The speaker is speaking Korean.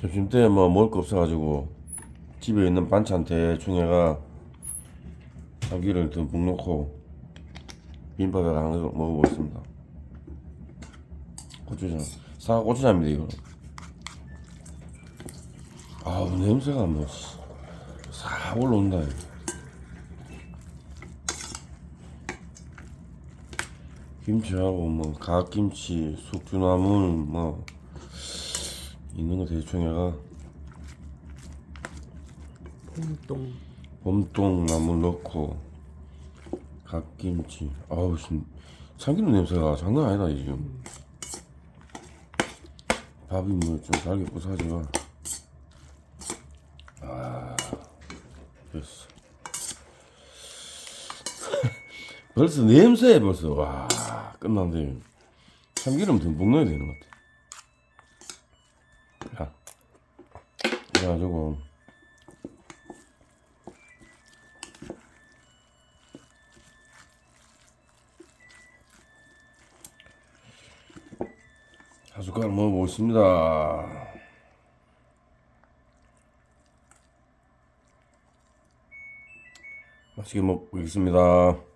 점심 때 뭐 먹을 거 없어가지고 집에 있는 반찬 대충 해가 참기름을 듬뿍 넣고 김밥에 가는 거 먹어보겠습니다. 고추장 사과 고추장입니다 이거. 아우 냄새가 뭐싹 올라온다. 이거. 김치하고 뭐 갓김치, 숙주나물 뭐 있는 거 대충 해가 봄동. 봄동나물 넣고 갓김치. 아우 진 참기름 냄새가 장난 아니다 이 지금. 밥이 뭐좀 잘게 부사지가 아 됐어. 벌써 냄새 벌써 와 끝난데 참기름 듬뿍 넣어야 되는 것 같아 그래가지고 한 숟가락 먹어보겠습니다. 맛있게 먹겠습니다.